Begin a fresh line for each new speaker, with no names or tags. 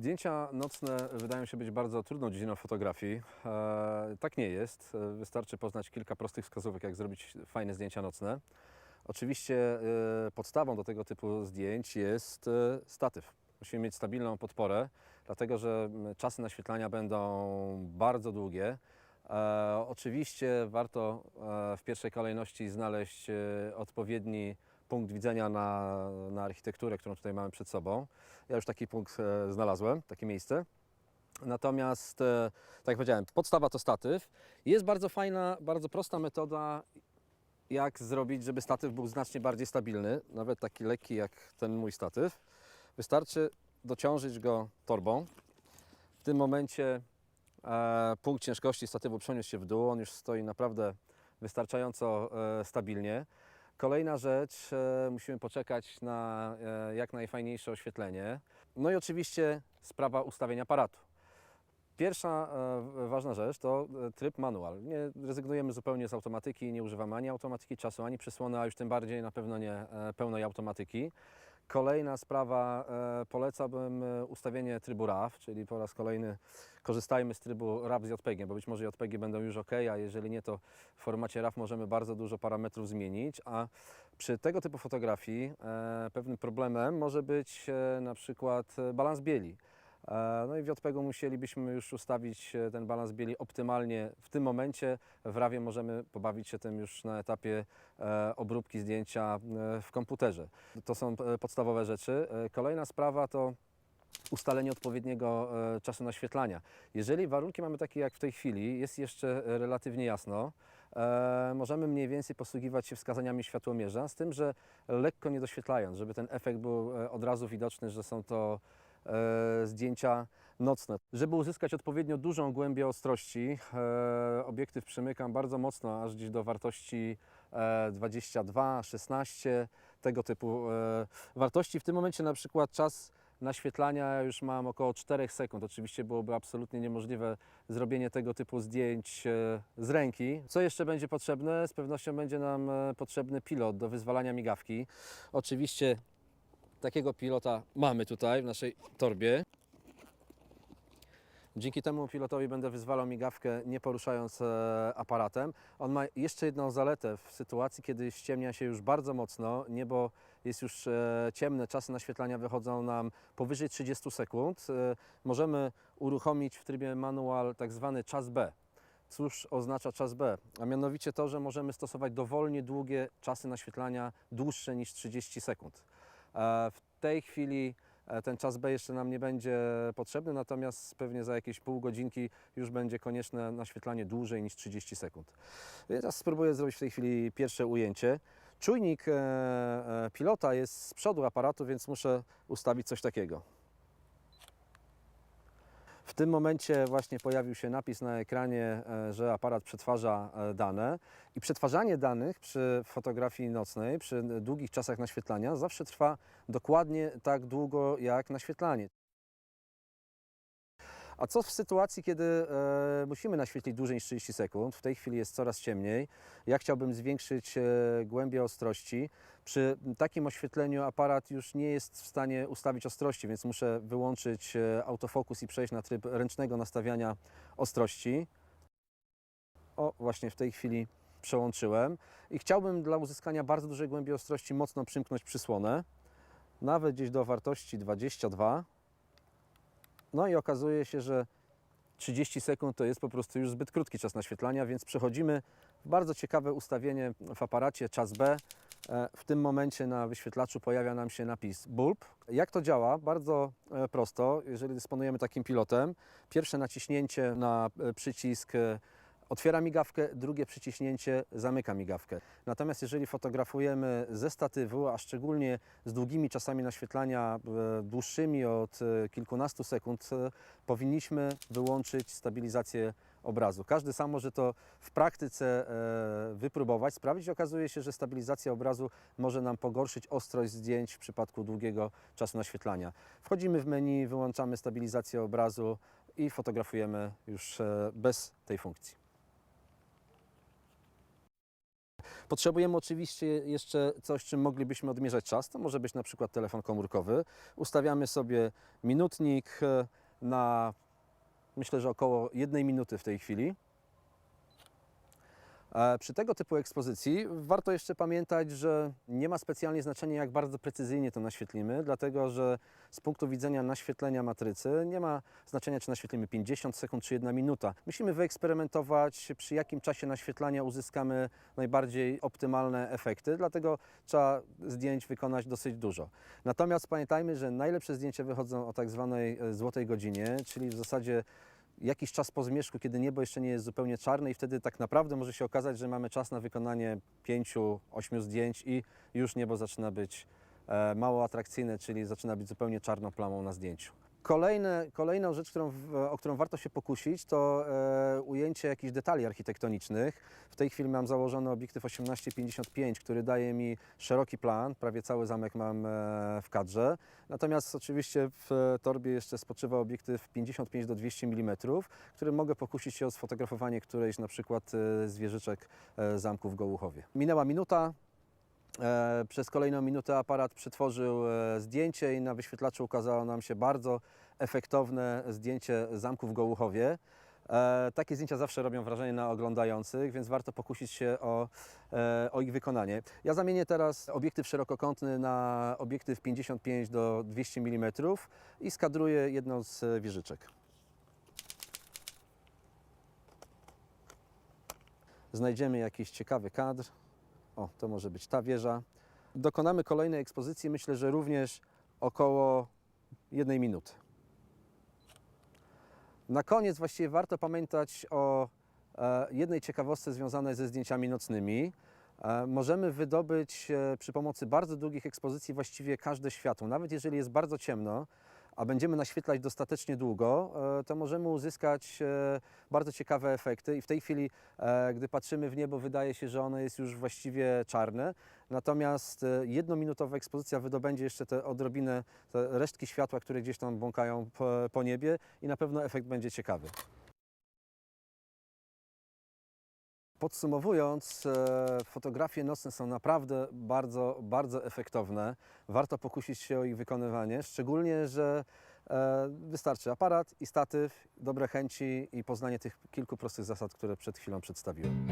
Zdjęcia nocne wydają się być bardzo trudną dziedziną fotografii. E, tak nie jest. E, Wystarczy poznać kilka prostych wskazówek, jak zrobić fajne zdjęcia nocne. Oczywiście e, podstawą do tego typu zdjęć jest e, statyw. Musimy mieć stabilną podporę, dlatego że czasy naświetlania będą bardzo długie. E, oczywiście warto e, w pierwszej kolejności znaleźć e, odpowiedni punkt widzenia na, na architekturę, którą tutaj mamy przed sobą. Ja już taki punkt e, znalazłem, takie miejsce. Natomiast, e, tak jak powiedziałem, podstawa to statyw. Jest bardzo fajna, bardzo prosta metoda, jak zrobić, żeby statyw był znacznie bardziej stabilny, nawet taki lekki jak ten mój statyw. Wystarczy dociążyć go torbą. W tym momencie e, punkt ciężkości statywu przeniósł się w dół, on już stoi naprawdę wystarczająco e, stabilnie. Kolejna rzecz, e, musimy poczekać na e, jak najfajniejsze oświetlenie. No i oczywiście sprawa ustawienia aparatu. Pierwsza e, ważna rzecz to tryb manual. Nie rezygnujemy zupełnie z automatyki, nie używamy ani automatyki czasu, ani przysłony, a już tym bardziej na pewno nie pełnej automatyki. Kolejna sprawa, e, polecałbym e, ustawienie trybu RAW, czyli po raz kolejny korzystajmy z trybu RAW z JPG, bo być może JPG będą już ok, a jeżeli nie, to w formacie RAW możemy bardzo dużo parametrów zmienić, a przy tego typu fotografii e, pewnym problemem może być na przykład balans bieli. E, No i w JPEG musielibyśmy już ustawić e, ten balans bieli optymalnie w tym momencie. W RAWie możemy pobawić się tym już na etapie e, obróbki zdjęcia w komputerze. To są podstawowe rzeczy. Kolejna sprawa to ustalenie odpowiedniego czasu naświetlania. Jeżeli warunki mamy takie jak w tej chwili, jest jeszcze relatywnie jasno, możemy mniej więcej posługiwać się wskazaniami światłomierza, z tym, że lekko nie doświetlając, żeby ten efekt był od razu widoczny, że są to zdjęcia nocne. Żeby uzyskać odpowiednio dużą głębię ostrości, e, obiektyw przymykam bardzo mocno, aż gdzieś do wartości e, 22, 16, tego typu e, wartości. W tym momencie na przykład czas naświetlania już mam około 4 sekund. Oczywiście byłoby absolutnie niemożliwe zrobienie tego typu zdjęć e, z ręki. Co jeszcze będzie potrzebne? Z pewnością będzie nam e, potrzebny pilot do wyzwalania migawki. Oczywiście takiego pilota mamy tutaj w naszej torbie. Dzięki temu pilotowi będę wyzwalał migawkę nie poruszając e, aparatem. On ma jeszcze jedną zaletę w sytuacji, kiedy ściemnia się już bardzo mocno, niebo jest już e, ciemne, czasy naświetlania wychodzą nam powyżej 30 sekund. E, możemy uruchomić w trybie manual tak zwany czas B. Cóż oznacza czas B? A mianowicie to, że możemy stosować dowolnie długie czasy naświetlania, dłuższe niż 30 sekund. E, W tej chwili e, ten czas B jeszcze nam nie będzie potrzebny, natomiast pewnie za jakieś pół godzinki już będzie konieczne naświetlanie dłużej niż 30 sekund. Teraz spróbuję zrobić w tej chwili pierwsze ujęcie. Czujnik e, pilota jest z przodu aparatu, więc muszę ustawić coś takiego. W tym momencie właśnie pojawił się napis na ekranie, e, że aparat przetwarza e, dane i przetwarzanie danych przy fotografii nocnej, przy długich czasach naświetlania zawsze trwa dokładnie tak długo jak naświetlanie. A co w sytuacji, kiedy e, musimy naświetlić dłużej niż 30 sekund? W tej chwili jest coraz ciemniej. Ja chciałbym zwiększyć e, głębię ostrości. Przy takim oświetleniu aparat już nie jest w stanie ustawić ostrości, więc muszę wyłączyć e, autofokus i przejść na tryb ręcznego nastawiania ostrości. O, właśnie w tej chwili przełączyłem. I chciałbym dla uzyskania bardzo dużej głębi ostrości mocno przymknąć przysłonę, nawet gdzieś do wartości 22. No i okazuje się, że 30 sekund to jest po prostu już zbyt krótki czas naświetlania, więc przechodzimy w bardzo ciekawe ustawienie w aparacie czas B. E, W tym momencie na wyświetlaczu pojawia nam się napis bulb. Jak to działa? Bardzo e, prosto. Jeżeli dysponujemy takim pilotem, pierwsze naciśnięcie na e, przycisk otwiera migawkę, drugie przyciśnięcie zamyka migawkę. Natomiast jeżeli fotografujemy ze statywu, a szczególnie z długimi czasami naświetlania, e, dłuższymi od e, kilkunastu sekund, e, powinniśmy wyłączyć stabilizację obrazu. Każdy sam może to w praktyce wypróbować, sprawdzić. Okazuje się, że stabilizacja obrazu może nam pogorszyć ostrość zdjęć w przypadku długiego czasu naświetlania. Wchodzimy w menu, wyłączamy stabilizację obrazu i fotografujemy już bez tej funkcji. Potrzebujemy oczywiście jeszcze coś, czym moglibyśmy odmierzać czas. To może być na przykład telefon komórkowy. Ustawiamy sobie minutnik e, na myślę, że około jednej minuty w tej chwili. Przy tego typu ekspozycji warto jeszcze pamiętać, że nie ma specjalnie znaczenia, jak bardzo precyzyjnie to naświetlimy, dlatego że z punktu widzenia naświetlenia matrycy nie ma znaczenia, czy naświetlimy 50 sekund czy 1 minuta. Musimy wyeksperymentować, przy jakim czasie naświetlania uzyskamy najbardziej optymalne efekty, dlatego trzeba zdjęć wykonać dosyć dużo. Natomiast pamiętajmy, że najlepsze zdjęcia wychodzą o tak zwanej e, złotej godzinie, czyli w zasadzie jakiś czas po zmierzchu, kiedy niebo jeszcze nie jest zupełnie czarne i wtedy tak naprawdę może się okazać, że mamy czas na wykonanie pięciu, ośmiu zdjęć i już niebo zaczyna być e, mało atrakcyjne, czyli zaczyna być zupełnie czarną plamą na zdjęciu. Kolejne, kolejną rzecz, którą, o którą warto się pokusić, to e, ujęcie jakichś detali architektonicznych. W tej chwili mam założony obiektyw 1855, który daje mi szeroki plan, prawie cały zamek mam e, w kadrze. Natomiast oczywiście w torbie jeszcze spoczywa obiektyw 55 do 200 mm, którym mogę pokusić się o sfotografowanie którejś na przykład e, z wieżyczek e, zamku w Gołuchowie. Minęła minuta. E, Przez kolejną minutę aparat przetworzył e, zdjęcie i na wyświetlaczu ukazało nam się bardzo efektowne zdjęcie zamku w Gołuchowie. E, Takie zdjęcia zawsze robią wrażenie na oglądających, więc warto pokusić się o, o ich wykonanie. Ja zamienię teraz obiektyw szerokokątny na obiektyw 55 do 200 mm i skadruję jedną z wieżyczek. Znajdziemy jakiś ciekawy kadr. O, to może być ta wieża. Dokonamy kolejnej ekspozycji, myślę, że również około jednej minuty. Na koniec właściwie warto pamiętać o e, jednej ciekawostce związanej ze zdjęciami nocnymi. E, możemy wydobyć e, przy pomocy bardzo długich ekspozycji właściwie każde światło. Nawet jeżeli jest bardzo ciemno, a będziemy naświetlać dostatecznie długo, e, to możemy uzyskać e, bardzo ciekawe efekty. I w tej chwili, e, gdy patrzymy w niebo, wydaje się, że ono jest już właściwie czarne. Natomiast jednominutowa ekspozycja wydobędzie jeszcze te odrobinę, te resztki światła, które gdzieś tam błąkają po niebie i na pewno efekt będzie ciekawy. Podsumowując, e, fotografie nocne są naprawdę bardzo, bardzo efektowne. Warto pokusić się o ich wykonywanie, szczególnie, że e, wystarczy aparat i statyw, dobre chęci i poznanie tych kilku prostych zasad, które przed chwilą przedstawiłem.